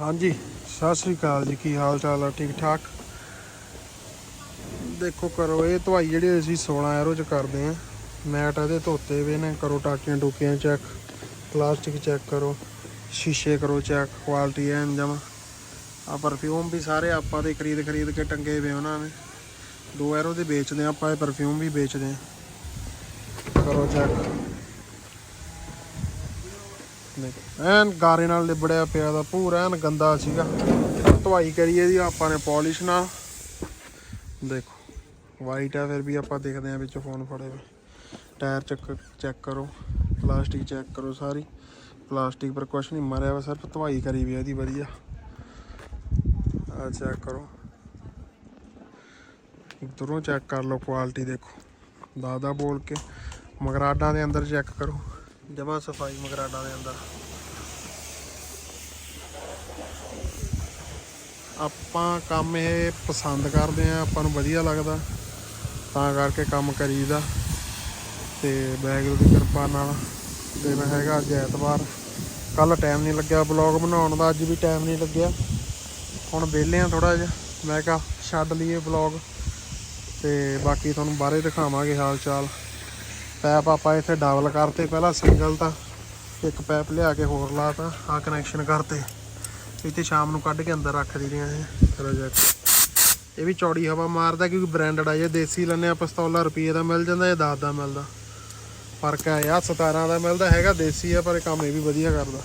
ਹਾਂਜੀ, ਸਤਿ ਸ੍ਰੀ ਅਕਾਲ ਜੀ, ਕੀ ਹਾਲ ਚਾਲ ਆ, ਠੀਕ ਠਾਕ? ਦੇਖੋ ਕਰੋ, ਇਹ ਧਵਾਈ ਜਿਹੜੀ ਅਸੀਂ 16 ਐਰੋ ਚ ਕਰਦੇ ਆ, ਮੈਟ ਇਹਦੇ ਧੋਤੇ ਵੇ ਨੇ, ਕਰੋ ਟਾਕੀਆਂ ਟੂਕੀਆਂ ਚੈੱਕ, ਪਲਾਸਟਿਕ ਚੈੱਕ ਕਰੋ, ਸ਼ੀਸ਼ੇ ਕਰੋ ਚੈੱਕ, ਕੁਆਲਿਟੀ ਐਨ ਜਮਾ। ਆ ਪਰਫਿਊਮ ਵੀ ਸਾਰੇ ਆਪਾਂ ਦੇ ਖਰੀਦ ਖਰੀਦ ਕੇ ਟੰਗੇ ਵੇ ਉਹਨਾਂ ਨੇ। ਦੋ ਐਰੋ ਦੇ ਵੇਚਦੇ ਆ, ਆਪਾਂ ਇਹ ਪਰਫਿਊਮ ਵੀ ਵੇਚਦੇ ਆ। ਕਰੋ ਚੈੱਕ। ਐਨ ਗਾਰੇ ਨਾਲ ਲਿਬੜਿਆ ਪਿਆ ਦਾ ਪੂਰਾ ਐਨ ਗੰਦਾ ਸੀਗਾ। ਧਵਾਈ ਕਰੀਏ ਦੀ ਆਪਾਂ ਨੇ ਪਾਲਿਸ਼ ਨਾਲ ਦੇਖੋ ਵਾਈਟ ਆ, ਫਿਰ ਵੀ ਆਪਾਂ ਦੇਖਦੇ ਆ ਵਿੱਚ ਫੋਨ ਫੜੇ ਵੇ ਟਾਇਰ ਚੈੱਕ ਚੈੱਕ ਕਰੋ। ਪਲਾਸਟਿਕ ਚੈੱਕ ਕਰੋ ਸਾਰੀ। ਪਲਾਸਟਿਕ ਪਰ ਕੁਛ ਨਹੀਂ ਮਰਿਆ ਵਾ, ਸਿਰਫ ਧਵਾਈ ਕਰੀ ਵੀ ਇਹਦੀ ਵਧੀਆ। ਆ ਚੈੱਕ ਕਰੋ। ਦੂਰੋਂ ਚੈੱਕ ਕਰ ਲਓ ਕੁਆਲਿਟੀ ਦੇਖੋ। ਦਾਦਾ ਬੋਲ ਕੇ, ਮਗਰਾਡਾਂ ਦੇ ਅੰਦਰ ਚੈੱਕ ਕਰੋ। ਜਮਾ ਸਫ਼ਾਈ ਮਗਰਾਡਾ ਦੇ ਅੰਦਰ। ਆਪਾਂ ਕੰਮ ਇਹ ਪਸੰਦ ਕਰਦੇ ਆ ਆਪਾਂ ਨੂੰ ਵਧੀਆ ਲੱਗਦਾ, ਤਾਂ ਕਰਕੇ ਕੰਮ ਕਰੀਦਾ। ਤੇ ਵਾਹਿਗੁਰੂ ਦੀ ਕਿਰਪਾ ਨਾਲ ਦਿਨ ਹੈਗਾ ਅੱਜ ਐਤਵਾਰ। ਕੱਲ ਟਾਈਮ ਨਹੀਂ ਲੱਗਿਆ ਬਲੌਗ ਬਣਾਉਣ ਦਾ, ਅੱਜ ਵੀ ਟਾਈਮ ਨਹੀਂ ਲੱਗਿਆ। ਹੁਣ ਵਿਹਲੇ ਆ ਥੋੜਾ ਜਿਹਾ, ਮੈਂ ਕਿਹਾ ਛੱਡ ਲਈਏ ਬਲੌਗ ਤੇ ਬਾਕੀ ਤੁਹਾਨੂੰ ਬਾਹਰੇ ਦਿਖਾਵਾਂਗੇ ਹਾਲ ਚਾਲ ਪੈਪ ਆਪਾਂ ਇੱਥੇ ਡਬਲ ਕਰਤੇ ਪਹਿਲਾਂ ਸਿੰਗਲ ਤਾਂ, ਇੱਕ ਪੈਪ ਲਿਆ ਕੇ ਹੋਰ ਲਾਤਾ ਆ ਕਨੈਕਸ਼ਨ ਕਰਤੇ। ਇੱਥੇ ਸ਼ਾਮ ਨੂੰ ਕੱਢ ਕੇ ਅੰਦਰ ਰੱਖ ਦਿੰਦੇ ਇਹ ਪ੍ਰੋਜੈਕਟ ਇਹ ਵੀ ਚੌੜੀ ਹਵਾ ਮਾਰਦਾ ਕਿਉਂਕਿ ਬ੍ਰਾਂਡਡ ਆ, ਜੇ ਦੇਸੀ ਲੈਣੇ ਆ ਪਿਸਤੌਲਾ ਰੁਪਏ ਦਾ ਮਿਲ ਜਾਂਦਾ ਇਹ 10 ਦਾ ਮਿਲਦਾ। ਫ਼ਰਕ ਹੈ ਆ 17 ਦਾ ਮਿਲਦਾ ਹੈਗਾ, ਦੇਸੀ ਆ, ਪਰ ਇਹ ਕੰਮ ਇਹ ਵੀ ਵਧੀਆ ਕਰਦਾ।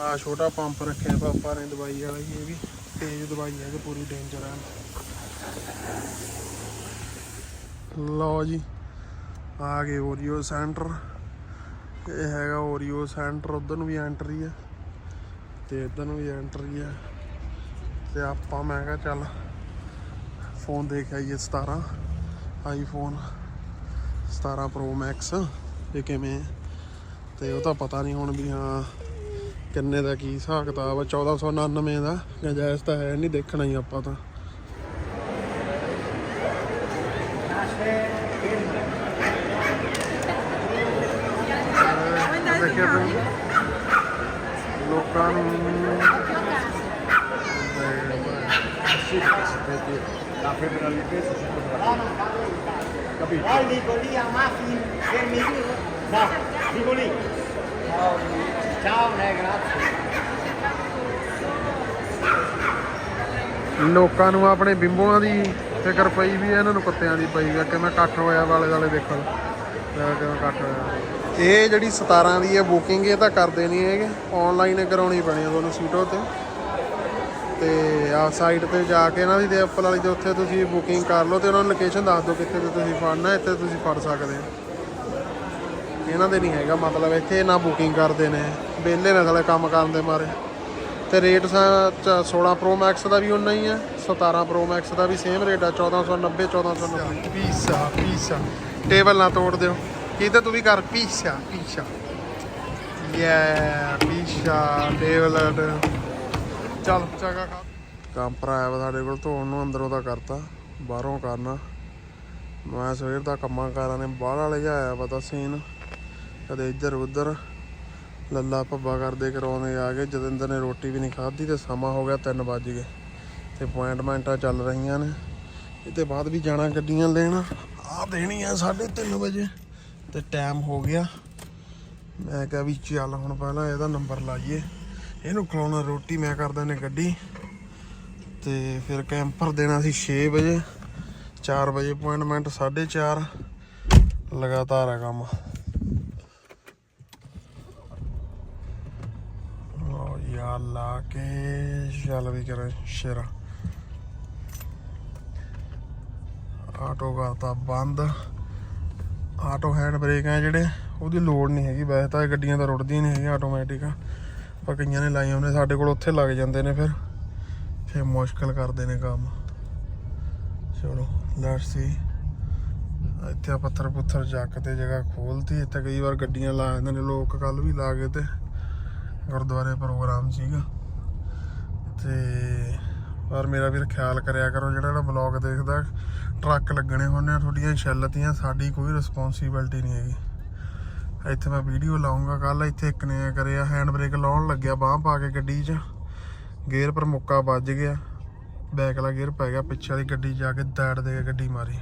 ਆ ਛੋਟਾ ਪੰਪ ਰੱਖਿਆ ਪਾਪਾ ਨੇ ਦਵਾਈ ਵਾਲਾ ਇਹ ਵੀ ਤੇਜ਼ ਦਵਾਈ ਹੈ ਕਿ ਪੂਰੀ ਡੇਂਜਰ ਹੈ ਲਓ ਜੀ। ਆ ਗਏ ਓਰੀਓ ਸੈਂਟਰ ਇਹ ਹੈਗਾ ਓਰੀਓ ਸੈਂਟਰ ਉਧਰ ਨੂੰ ਵੀ ਐਂਟਰੀ ਹੈ ਤੇ ਇੱਧਰ ਨੂੰ ਵੀ ਐਂਟਰੀ ਹੈ ਤੇ ਆਪਾਂ ਮੈਂ ਕਿਹਾ ਚੱਲ ਫੋਨ ਦੇਖ ਆਈਏ 17 ਆਈਫੋਨ 17 ਪ੍ਰੋ ਮੈਕਸ ਇਹ ਕਿਵੇਂ ਹੈ। ਤੇ ਉਹ ਤਾਂ ਪਤਾ ਨਹੀਂ ਹੁਣ ਵੀ ਹਾਂ ਕਿੰਨੇ ਦਾ ਕੀ ਹਿਸਾਬ ਕਿਤਾਬ ਆ। 1499 ਦਾ। ਨਜਾਇਜ਼ ਤਾਂ ਹੈ ਨਹੀਂ ਦੇਖਣਾ ਹੀ ਆਪਾਂ ਤਾਂ। Dico lì. Ciao, eh, grazie. ਲੋਕਾਂ ਨੂੰ ਆਪਣੇ ਬਿੰਬੋਆਂ ਦੀ ਫਿਕਰ ਪਈ ਵੀ ਹੈ ਇਹਨਾਂ ਨੂੰ ਕੁੱਤਿਆਂ ਦੀ ਪਈ ਹੈ ਕਿਵੇਂ ਇਕੱਠ ਹੋਇਆ ਵਾਲੇ ਵਾਲੇ ਦੇਖੋ ਲੈ ਕਿਵੇਂ ਇਕੱਠ ਹੋਇਆ। ਇਹ ਜਿਹੜੀ 17 ਦੀ ਹੈ ਬੁਕਿੰਗ ਇਹ ਤਾਂ ਕਰਦੇ ਨਹੀਂ ਹੈਗੇ ਆਨਲਾਈਨ ਹੀ ਕਰਾਉਣੀ ਪੈਣੀ ਆ ਤੁਹਾਨੂੰ ਸੀਟੋ ਤੇ ਤੇ ਆ ਸਾਈਟ ਤੇ ਜਾ ਕੇ ਇਹਨਾਂ ਦੀ ਤੇ ਐਪਲ ਵਾਲੀ ਦੇ ਉੱਥੇ ਤੁਸੀਂ ਬੁਕਿੰਗ ਕਰ ਲਓ ਤੇ ਉਹਨਾਂ ਨੂੰ ਲੋਕੇਸ਼ਨ ਦੱਸ ਦਿਓ ਕਿੱਥੇ ਤੇ ਤੁਸੀਂ ਫੜਨਾ ਇੱਥੇ ਤੁਸੀਂ ਫੜ ਸਕਦੇ ਹੋ। ਇਹਨਾਂ ਦੇ ਨਹੀਂ ਹੈਗਾ ਮਤਲਬ ਇੱਥੇ ਨਾ ਬੁਕਿੰਗ ਕਰਦੇ ਨੇ ਵਿਹਲੇ ਨੇ ਸਾਲੇ ਕੰਮ ਕਰਨ ਦੇ ਮਾਰੇ। ਤੇ ਰੇਟ 16 ਪ੍ਰੋ ਮੈਕਸ ਦਾ ਵੀ ਉਨਾ ਹੀ ਹੈ 17 ਪ੍ਰੋ ਮੈਕਸ ਦਾ ਵੀ ਸੇਮ ਰੇਟ ਆ 1490 1490 ਪੀਸਾ ਪੀਸਾ। ਟੇਬਲ ਨਾ ਤੋੜ ਦਿਓ। ਕੀ ਤੇ ਤੂੰ ਵੀ ਕਰ, ਪੀਸਾ ਪੀਸਾ। ਯਾ ਪੀਸਾ ਟੇਬਲ ਖਾ। ਕੰਪਰ ਆਇਆ ਵਾ ਸਾਡੇ ਕੋਲ, ਧੋਣ ਨੂੰ ਅੰਦਰੋਂ ਦਾ ਕਰਤਾ, ਬਾਹਰੋਂ ਕਰਨਾ। ਮੈਂ ਸਵੇਰ ਦਾ ਕੰਮਾਂ ਕਾਰਾਂ ਨੇ ਬਾਹਰ ਵਾਲੇ ਜਾਇਆ ਪਤਾ ਸੀਨ। ਕਦੇ ਇੱਧਰ ਉੱਧਰ, ਲੱਲਾ ਭੱਬਾ ਕਰਦੇ ਕਰਾਉਂਦੇ ਆ ਗਏ ਜਤਿੰਦਰ ਨੇ ਰੋਟੀ ਵੀ ਨਹੀਂ ਖਾਧੀ ਤੇ ਸਮਾਂ ਹੋ ਗਿਆ 3 ਵੱਜ ਗਏ। ਤੇ ਅਪਾਇੰਟਮੈਂਟਾਂ ਚੱਲ ਰਹੀਆਂ ਨੇ। ਇਹਦੇ ਬਾਅਦ ਵੀ ਜਾਣਾ ਗੱਡੀਆਂ ਲੈਣ। ਆ ਦੇਣੀ ਆ 3:30 ਵਜੇ। ਤੇ ਟਾਈਮ ਹੋ ਗਿਆ। ਮੈਂ ਕਿਹਾ ਵੀ ਚੱਲ ਹੁਣ ਪਹਿਲਾਂ ਇਹਦਾ ਨੰਬਰ ਲਾਈਏ। ਇਹਨੂੰ ਖਲਾਉਣਾ ਰੋਟੀ ਮੈਂ ਕਰਦਾ ਨੇ ਗੱਡੀ। ਤੇ ਫਿਰ ਕੈਂਪਰ ਦੇਣਾ ਸੀ 6 ਵਜੇ। 4 ਵਜੇ ਅਪਾਇੰਟਮੈਂਟ 4:30 ਲਗਾਤਾਰ ਹੈ ਕੰਮ। ਲਓ ਯਾਰ ਲਾ ਕੇ ਚੱਲ ਵੀ ਕਰਾਂ ਸ਼ੇਰਾ। ਆਟੋ ਕਰਤਾ ਬੰਦ। ਆਟੋ ਹੈਂਡ ਬ੍ਰੇਕ ਆ ਜਿਹੜੇ, ਉਹਦੀ ਲੋੜ ਨਹੀਂ ਹੈਗੀ, ਵੈਸੇ ਤਾਂ ਗੱਡੀਆਂ ਤਾਂ ਰੁੜਦੀਆਂ ਨਹੀਂ ਹੈਗੀਆਂ ਆਟੋਮੈਟਿਕ ਪਰ ਕਈਆਂ ਨੇ ਲਾਈਆਂ ਹੁੰਦੇ ਸਾਡੇ ਕੋਲ ਉੱਥੇ ਲੱਗ ਜਾਂਦੇ ਨੇ ਫਿਰ। ਫਿਰ ਮੁਸ਼ਕਲ ਕਰਦੇ ਨੇ ਕੰਮ। ਚਲੋ ਲੈਟਸ ਸੀ ਇੱਥੇ ਪੱਥਰ ਪੁੱਥਰ ਚੱਕ ਤੇ ਜਗ੍ਹਾ ਖੋਲਤੀ, ਇੱਥੇ ਕਈ ਵਾਰ ਗੱਡੀਆਂ ਲਾ ਜਾਂਦੇ ਨੇ ਲੋਕ ਕੱਲ ਵੀ ਲਾ ਗਏ ਤੇ ਗੁਰਦੁਆਰੇ ਪ੍ਰੋਗਰਾਮ ਸੀਗਾ। ਤੇ ਪਰ ਮੇਰਾ ਵੀਰ ਖਿਆਲ ਕਰਿਆ ਕਰੋ, ਜਿਹੜਾ ਜਿਹੜਾ ਬਲੌਗ ਦੇਖਦਾ ਟਰੱਕ ਲੱਗਣੇ ਹੁੰਦੇ ਆ, ਤੁਹਾਡੀਆਂ ਛੱਲਤੀਆਂ ਸਾਡੀ ਕੋਈ ਰਿਸਪੌਂਸਿਬਿਲਟੀ ਨਹੀਂ ਹੈਗੀ। ਇੱਥੇ ਮੈਂ ਵੀਡੀਓ ਲਾਉਂਗਾ ਕੱਲ ਇੱਥੇ ਇੱਕ ਨੇ ਕਰਿਆ ਹੈਂਡ ਬ੍ਰੇਕ ਲਾਉਣ ਲੱਗਿਆ, ਬਾਹ ਪਾ ਕੇ ਗੱਡੀ 'ਚ। ਗੇਅਰ ਪਰ ਮੁੱਕਾ ਵੱਜ ਗਿਆ ਬੈਕ ਵਾਲਾ ਗੇਅਰ ਪੈ ਗਿਆ, ਪਿੱਛੇ ਵਾਲੀ ਗੱਡੀ 'ਚ ਜਾ ਕੇ ਦੈੜ ਦੇ ਕੇ ਗੱਡੀ ਮਾਰੀ।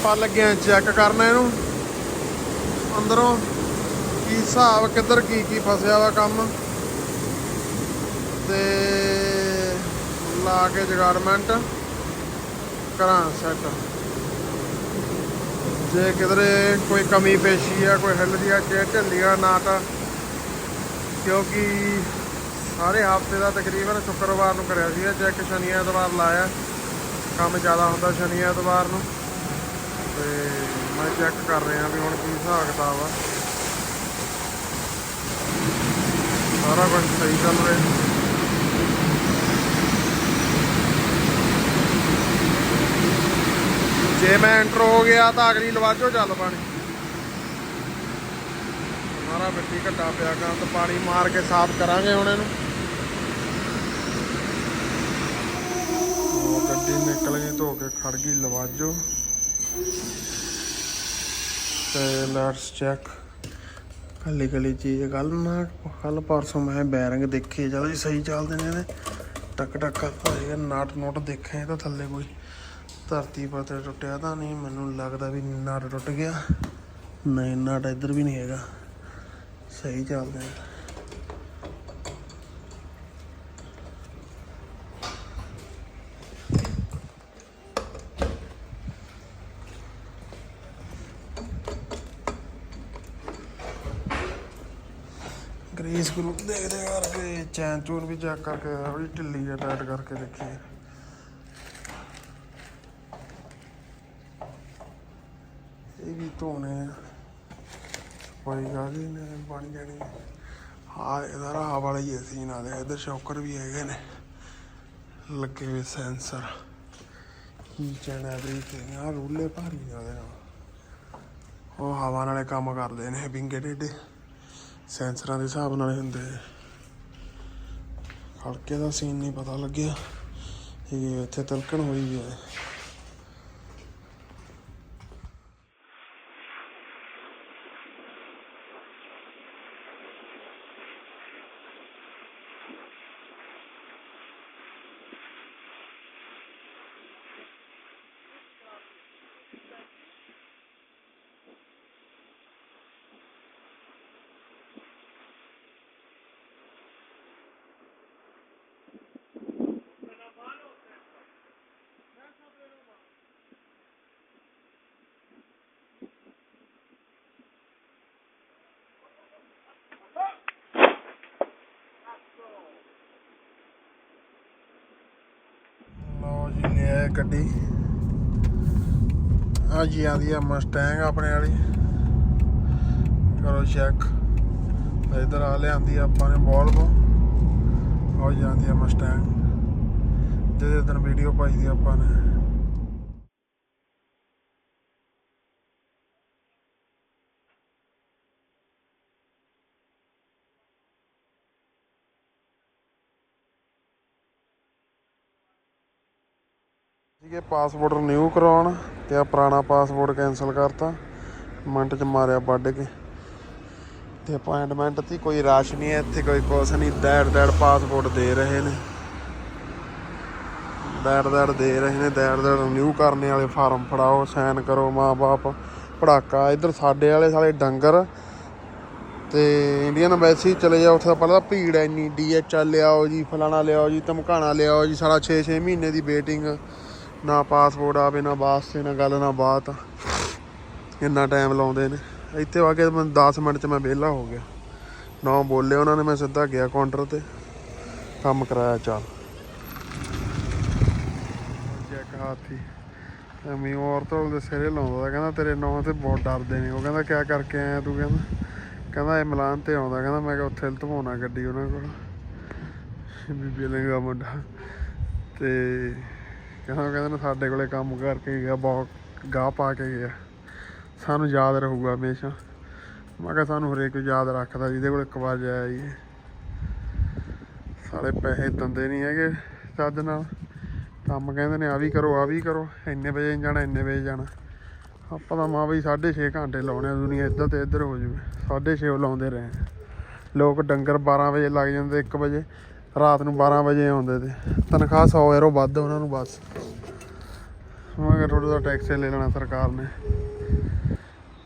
ਆਪਾਂ ਲੱਗੇ ਆ ਚੈੱਕ ਕਰਨ ਇਹਨੂੰ। ਅੰਦਰੋਂ ਕੀ ਹਿਸਾਬ, ਕਿੱਧਰ ਕੀ ਕੀ ਫਸਿਆ ਵਾ ਕੰਮ। ਤੇ ਲਾ ਕੇ ਜਗਾਰਮੈਂਟ ਕਰਾਂ ਸੈੱਟ ਜੇ ਕਿਧਰੇ ਕੋਈ ਕਮੀ ਪੇਸ਼ੀ ਆ, ਕੋਈ ਹਿੱਲਦੀ ਆ ਜੇ ਢਿੱਲੀ ਆ ਨਾਟ, ਕਿਉਂਕਿ ਸਾਰੇ ਹਫ਼ਤੇ ਦਾ ਤਕਰੀਬਨ ਸ਼ੁੱਕਰਵਾਰ ਨੂੰ ਕਰਿਆ ਸੀ ਚੈੱਕ ਸ਼ਨੀ ਐਤਵਾਰ ਲਾਇਆ, ਕੰਮ ਜ਼ਿਆਦਾ ਹੁੰਦਾ ਸ਼ਨੀ ਐਤਵਾਰ ਨੂੰ। ਤੇ ਮੈਂ ਚੈੱਕ ਕਰ ਰਿਹਾ ਵੀ ਹੁਣ ਕੀ ਹਿਸਾਬ ਕਿਤਾਬ ਆ। ਸਾਰਾ ਕੁਝ ਸਹੀ ਚੱਲ ਰਿਹਾ। ਜੇ ਮੈਂ ਐਂਟਰ ਹੋ ਗਿਆ ਤਾਂ ਅਗਲੀ ਲਵਾਜੋ ਚੱਲ ਪਾਣੀ। ਸਾਰਾ ਮਿੱਟੀ ਘੱਟਾ ਪਿਆ ਗਾ, ਤਾਂ ਪਾਣੀ ਮਾਰ ਕੇ ਸਾਫ਼ ਕਰਾਂਗੇ ਹੁਣ ਇਹਨੂੰ। ਗੱਡੀ ਨਿਕਲ ਗਈ, ਧੋ ਕੇ ਖੜ ਗਈ, ਲਵਾਜੋ। ਤੇ ਲੈਟਸ ਚੈੱਕ ਕੱਲੀ ਕੱਲੀ ਚੀਜ਼ ਕੱਲ ਨਾ, ਕੱਲ ਪਰਸੋਂ ਮੈਂ ਬੈਰਿੰਗ ਦੇਖੀ। ਚਲੋ ਜੀ ਸਹੀ ਚੱਲਦੇ ਨੇ ਇਹਦੇ। ਟਕ ਟਕ ਹੋਏਗਾ ਨਾਟ ਨੋਟ ਦੇਖੇ ਤਾਂ ਥੱਲੇ ਕੋਈ ਧਰਤੀ ਪਰ ਤੇ ਟੁੱਟਿਆ ਤਾਂ ਨਹੀਂ। ਮੈਨੂੰ ਲੱਗਦਾ ਵੀ ਨਾਟ ਟੁੱਟ ਗਿਆ। ਨਹੀਂ, ਨਾਟ ਇੱਧਰ ਵੀ ਨਹੀਂ ਹੈਗਾ। ਸਹੀ ਚੱਲਦੇ ਨੇ। ਗ੍ਰੀਸ ਗਰੁੱਪ ਦੇਖਦੇ ਕਰਕੇ ਚੈਨ ਚੂਨ ਵੀ ਚੈੱਕ ਕਰਕੇ ਬੜੀ ਢਿੱਲੀ ਹੈ ਟਾਈਟ ਕਰਕੇ ਦੇਖੀਏ ਇਹ ਵੀ ਧੋਣੇ ਆ। ਕੋਈ ਗੱਲ ਬਣ ਜਾਣੀ ਹਾਂ ਇਹਦਾ ਰਾਹ ਵਾਲਾ ਹੀ ਅਸੀਂ ਨਾਲ ਇਧਰ ਸ਼ੌਕਰ ਵੀ ਹੈਗੇ ਨੇ। ਲੱਗੇ ਹੋਏ ਸੈਂਸਰ ਕੀ ਚੈਨ ਐਵਰੀਥਿੰਗ ਆ ਰੂਲੇ ਭਾਰੀ ਨੇ ਉਹਦੇ ਨਾਲ। ਉਹ ਹਵਾ ਨਾਲੇ ਕੰਮ ਕਰਦੇ ਨੇ ਬਿੰਗੇ ਡੇਡੇ। ਸੈਂਸਰਾਂ ਦੇ ਹਿਸਾਬ ਨਾਲ ਹੁੰਦੇ ਹਲਕੇ ਦਾ ਸੀਨ ਨਹੀਂ ਪਤਾ ਲੱਗਿਆ। ਇਹ ਇੱਥੇ ਤਲਕਣ ਹੋਈ ਹੈ ਲਓ ਜੀ ਲਿਆ ਗੱਡੀ ਆ ਜੀ ਆਦੀ ਆ ਮਸਟੈਂਗ ਆਪਣੇ ਵਾਲੀ। ਕਰੋ ਚੈੱਕ ਇਧਰ ਆ ਲਿਆਂਦੀ ਆਪਾਂ ਨੇ ਵੋਲਵੋ ਆ ਜਾਂਦੀ ਆ ਮਸਟੈਂਗ ਜਿਹਦੇ ਦਿਨ ਵੀਡੀਓ ਪਾਈ ਦੀ ਆਪਾਂ ਨੇ। ਸੀਗੇ ਪਾਸਪੋਰਟ ਰਿਨਿਊ ਕਰਾਉਣ ਤੇ ਆ ਪੁਰਾਣਾ ਪਾਸਪੋਰਟ ਕੈਨਸਲ ਕਰਤਾ। ਮਿੰਟ ਚ ਮਾਰਿਆ ਵੱਢ ਕੇ। ਤੇ ਅਪਾਇੰਟਮੈਂਟ ਤੀ ਕੋਈ ਰਸ਼ ਨਹੀਂ ਹੈ, ਇੱਥੇ ਕੋਈ ਕੁਛ ਨਹੀਂ। ਦੈੜ ਦੈੜ ਪਾਸਪੋਰਟ ਦੇ ਰਹੇ ਨੇ। ਦੈੜ ਦੈੜ ਦੇ ਰਹੇ ਨੇ, ਦੈੜ ਦੈੜ ਰਿਨਿਊ ਕਰਨੇ ਵਾਲੇ ਫਾਰਮ ਫੜਾਓ ਸਾਈਨ ਕਰੋ ਮਾਂ-ਬਾਪ। ਪੜਾਕਾ, ਇੱਧਰ ਸਾਡੇ ਵਾਲੇ ਸਾਲੇ ਡੰਗਰ। ਤੇ ਇੰਡੀਅਨ ਐਮਬੈਸੀ ਚਲੇ ਜਾਓ, ਉੱਥੇ ਤਾਂ ਪਹਿਲਾਂ ਤਾਂ ਭੀੜ ਐ ਇੰਨੀ ਡੀਐਚਐਲ ਲਿਆਓ ਜੀ, ਫਲਾਣਾ ਲਿਆਓ ਜੀ, ਧਮਕਾਣਾ ਲਿਆਓ ਜੀ ਸਾਲਾ 6-6 ਮਹੀਨੇ ਦੀ ਵੇਟਿੰਗ ਨਾ ਪਾਸਪੋਰਟ ਆਵੇ, ਨਾ ਵਾਸਤੇ ਨਾ ਗੱਲ, ਨਾ ਬਾਤ। ਇੰਨਾ ਟਾਈਮ ਲਾਉਂਦੇ ਨੇ। ਇੱਥੇ ਆ ਕੇ ਮੈਂ 10 ਮਿੰਟ ਚ ਮੈਂ ਵਿਹਲਾ ਹੋ ਗਿਆ। ਨਾ ਬੋਲੇ ਉਹਨਾਂ ਨੇ, ਮੈਂ ਸਿੱਧਾ ਗਿਆ ਕਾਊਂਟਰ ਤੇ। ਕੰਮ ਕਰਾਇਆ, ਚੱਲ। ਚੈੱਕ ਹਾਥੀ। ਐਵੇਂ ਔਰਤ ਦੇ ਸਿਰੇ ਲਾਉਂਦਾ ਕਹਿੰਦਾ ਤੇਰੇ ਨਾਂ ਤੇ ਬਹੁਤ ਡਰਦੇ ਨੇ। ਉਹ ਕਹਿੰਦਾ, ਕਿਆ ਕਰਕੇ ਆਇਆ ਤੂੰ? ਕਹਿੰਦਾ ਕਹਿੰਦਾ, ਇਹ ਮਿਲਾਨ ਤੇ ਆਉਂਦਾ। ਕਹਿੰਦਾ, ਮੈਂ ਕਿਹਾ, ਉੱਥੇ ਧਵਾਉਣਾ ਗੱਡੀ ਉਹਨਾਂ ਕੋਲ। ਬੀਬੀ ਲੰਗਾ ਮੁੰਡਾ। ਤੇ ਕਹਿੰਦਾ ਕਹਿੰਦਾ ਨਾ ਸਾਡੇ ਕੋਲੇ ਕੰਮ ਕਰਕੇ ਗਿਆ, ਬਹੁਤ ਗਾਹ ਪਾ ਕੇ ਗਿਆ। ਸਾਨੂੰ ਯਾਦ ਰਹੂਗਾ ਹਮੇਸ਼ਾ। ਮੈਂ ਕਿਹਾ ਸਾਨੂੰ ਹਰੇਕ ਯਾਦ ਰੱਖਦਾ, ਜਿਹਦੇ ਕੋਲ ਇੱਕ ਵਾਰ ਜਾਇਆ ਜੀ ਸਾਲੇ ਪੈਸੇ ਦਿੰਦੇ ਨਹੀਂ ਹੈਗੇ ਚੱਜ ਨਾਲ। ਕੰਮ ਕਹਿੰਦੇ ਨੇ, ਆ ਵੀ ਕਰੋ, ਆ ਵੀ ਕਰੋ। ਇੰਨੇ ਵਜੇ ਜਾਣਾ, ਇੰਨੇ ਵਜੇ ਜਾਣਾ। ਆਪਾਂ ਤਾਂ ਮਾਂ ਬਈ 6.5 ਘੰਟੇ ਲਾਉਣੇ ਆ ਦੁਨੀਆ, ਇੱਧਰ ਤੇ ਇੱਧਰ ਹੋ ਜੂਵੇ 6.5 ਲਾਉਂਦੇ ਰਹੇ। ਲੋਕ ਡੰਗਰ 12 ਵਜੇ ਲੱਗ ਜਾਂਦੇ 1 ਵਜੇ। ਰਾਤ ਨੂੰ 12 ਵਜੇ ਆਉਂਦੇ ਤੇ ਤਨਖਾਹ 100 ਯੂਰੋ ਵੱਧ ਉਹਨਾਂ ਨੂੰ ਬਸ। ਮੈਂ ਕਿਹਾ ਥੋੜਾ ਜਿਹਾ ਟੈਕਸ ਲੈ ਲੈਣਾ ਸਰਕਾਰ ਨੇ।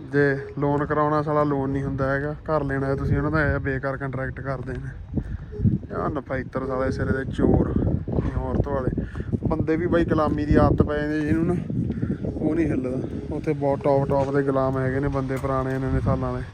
ਜੇ ਲੋਨ ਕਰਾਉਣਾ ਸਾਲਾ ਲੋਨ ਨਹੀਂ ਹੁੰਦਾ ਹੈਗਾ, ਘਰ ਲੈਣਾ ਹੈ ਤੁਸੀਂ, ਉਹਨਾਂ ਦਾ ਇਹ ਬੇਕਾਰ ਕੰਟਰੈਕਟ ਕਰਦੇ ਨੇ। ਆ ਨਫਾਈਤਰ ਸਾਲੇ ਸਿਰੇ ਦੇ ਚੋਰ ਇਹ ਔਰਤ ਵਾਲੇ। ਬੰਦੇ ਵੀ ਬਾਈ ਗੁਲਾਮੀ ਦੀ ਆਦਤ ਪੈ ਜਾਂਦੀ ਜਿਹਨੂੰ ਨਾ। ਉਹ ਨਹੀਂ ਹਿੱਲਦਾ। ਉੱਥੇ ਬਹੁਤ ਟੌਪ ਟੌਪ ਦੇ ਗੁਲਾਮ ਹੈਗੇ ਨੇ ਬੰਦੇ ਪੁਰਾਣੇ ਨੇ ਸਾਲਾਂ ਦੇ